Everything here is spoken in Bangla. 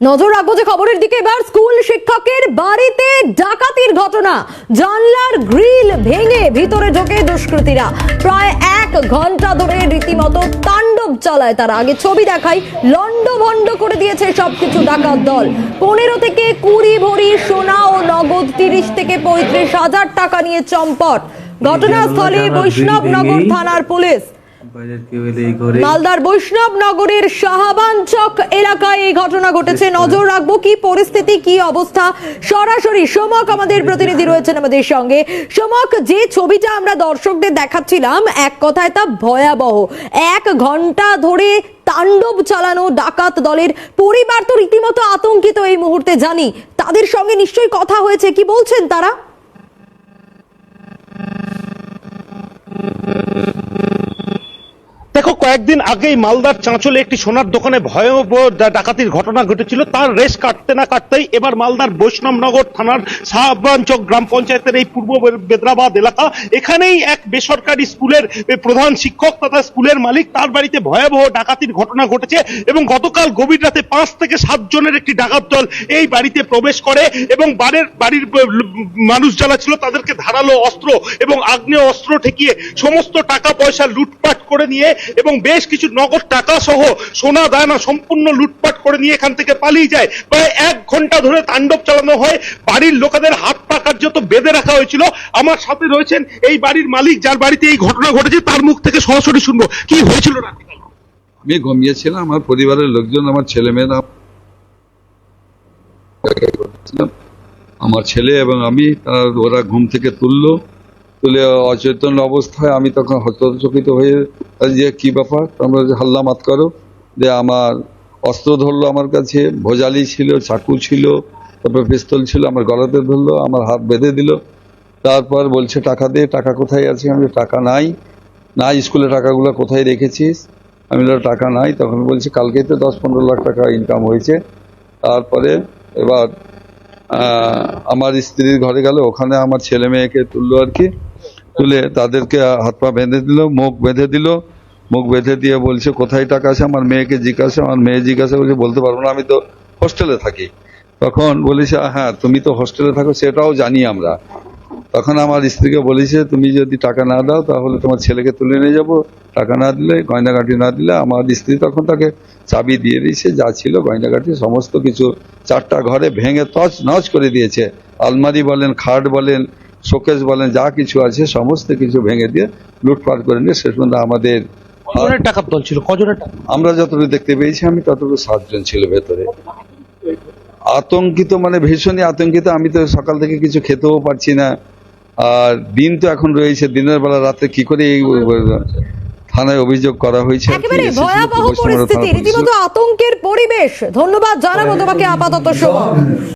নজর রাখব যে খবরের দিকে এবার স্কুল শিক্ষকের বাড়িতে ডাকাতির ঘটনা। জানলার গ্রিল ভেঙে ভিতরে ঢোকে দুষ্কৃতীরা। প্রায় এক ঘণ্টা ধরে রীতিমতো তাণ্ডব চালায় তারা। আগে ছবি দেখাই লন্ড ভন্ড করে দিয়েছে সবকিছু ডাকাত দল। পনেরো থেকে কুড়ি ভরি সোনা ও নগদ তিরিশ থেকে পঁয়ত্রিশ হাজার টাকা নিয়ে চম্পট। ঘটনাস্থলে বৈষ্ণবনগর থানার পুলিশ। মালদার বৈষ্ণব নগরের শাহাবান চক এলাকায় এই ঘটনা ঘটেছে। নজর রাখব কি পরিস্থিতি, কি অবস্থা। সরাসরি সমক আমাদের প্রতিনিধি রয়েছেন আমাদের সঙ্গে। সমক, যে ছবিটা আমরা দর্শকদের দেখাচ্ছিলাম, এক কথায় তা ভয়াবহ। এক ঘণ্টা ধরে তাণ্ডব চালানো ডাকাত দলের পরিবার তো রীতিমতো আতঙ্কিত এই মুহূর্তে। জানি, তাদের সঙ্গে নিশ্চয়ই কথা হয়েছে। কি বলছেন তারা? কয়েকদিন আগেই মালদার চাঁচলে একটি সোনার দোকানে ভয়াবহ ডাকাতির ঘটনা ঘটেছিল। তার রেশ কাটতে না কাটতেই এবার মালদার বৈষ্ণবনগর থানার শাহবাঞ্চক গ্রাম পঞ্চায়েতের এই পূর্ব বেদরাবাদ এলাকা। এখানেই এক বেসরকারি স্কুলের প্রধান শিক্ষক তথা স্কুলের মালিক তার বাড়িতে ভয়াবহ ডাকাতির ঘটনা ঘটেছে এবং গতকাল গভীর রাতে পাঁচ থেকে সাত জনের একটি ডাকাত দল এই বাড়িতে প্রবেশ করে এবং বাড়ির বাড়ির মানুষ যারা ছিল তাদেরকে ধারালো অস্ত্র এবং আগ্নেয় অস্ত্র ঠেকিয়ে সমস্ত টাকা পয়সা লুটপাট করে নিয়ে এবং বেশ কিছু নগদ টাকা সহ সোনা দায়না সম্পূর্ণ লুটপাট করে নিয়ে এখান থেকে পালিয়ে যায়। প্রায় এক ঘণ্টা ধরে তাণ্ডব চালানো হয়। বাড়ির লোকেদের হাত পা কার্যত বেঁধে রাখা হয়েছিল, আমার সাথে রয়েছেন এই বাড়ির মালিক, যার বাড়িতে এই ঘটনা ঘটেছে, তার মুখ থেকে সরাসরি শুনব। কি হয়েছিল রাত্রিকাল আমি ঘুমিয়েছিলাম, আমার পরিবারের লোকজন, আমার ছেলে মেয়েরা। আমার ছেলে এবং আমি, তারা, ওরা ঘুম থেকে তুললো। তুলে অচেতন অবস্থায় আমি তখন হতচকিত হয়ে যে কি ব্যাপার? তোমরা যে হাল্লা মাত করো, যে আমার অস্ত্র ধরলো আমার কাছে, ভোজালি ছিল, চাকু ছিল, তারপর পিস্তল ছিল, আমার গলাতে ধরলো, আমার হাত বেঁধে দিল। তারপর বলছে, টাকা দে, টাকা কোথায় আছে? আমি টাকা নাই। না স্কুলে টাকাগুলো কোথায় রেখেছিস? আমি বললাম, টাকা নাই। তখন বলছে, কালকেই তো দশ পনেরো লাখ টাকা ইনকাম হয়েছে। তারপরে এবার আমার স্ত্রীর ঘরে গেল, ওখানে আমার ছেলে মেয়েকে তুললো আর কি। তুলে তাদেরকে হাত পা বেঁধে দিল, মুখ বেঁধে দিল। মুখ বেঁধে দিয়ে বলছে, কোথায় টাকা আছে? আমার মেয়েকে জিজ্ঞাসা, আমার মেয়ে জিজ্ঞাসা বলছে বলতে পারব না, আমি তো হোস্টেলে থাকি। তখন বলেছে হ্যাঁ তুমি তো হোস্টেলে থাকো, সেটাও জানি আমরা। তখন আমার স্ত্রীকে বলেছে, তুমি যদি টাকা না দাও, তাহলে তোমার ছেলেকে তুলে নিয়ে যাব। টাকা না দিলে, গয়নাগাটি না দিলে। আমার স্ত্রী তখন তাকে চাবি দিয়ে দিয়েছে, যা ছিল গয়নাগাটি, সমস্ত কিছু চারটা ঘরে ভেঙে তছ নচ করে দিয়েছে। আলমারি বলেন, খাট বলেন শোকেস বলেন যা কিছু আছে সমস্ত কিছু ভেঙে দিয়ে লুটপাট করে নিয়ে শেষ পর্যন্ত আমাদের টাকার দল ছিল? কজনের টাকা? আমরা যতটুকু দেখতে পেয়েছি আমি ততটুকু সাতজন ছিল ভেতরে। আতঙ্কিত মানে ভীষণই আতঙ্কিত। আমি তো সকাল থেকে কিছু খেতেও পারছি না। আর দিন তো এখন রয়েছে দিনের বেলা রাতে কি করে এই থানায় অভিযোগ করা হয়েছে একেবারে ভয়াবহ পরিস্থিতি। রীতিমতো আতঙ্কের পরিবেশ। ধন্যবাদ জানাব তোমাকে আপাতত সময়।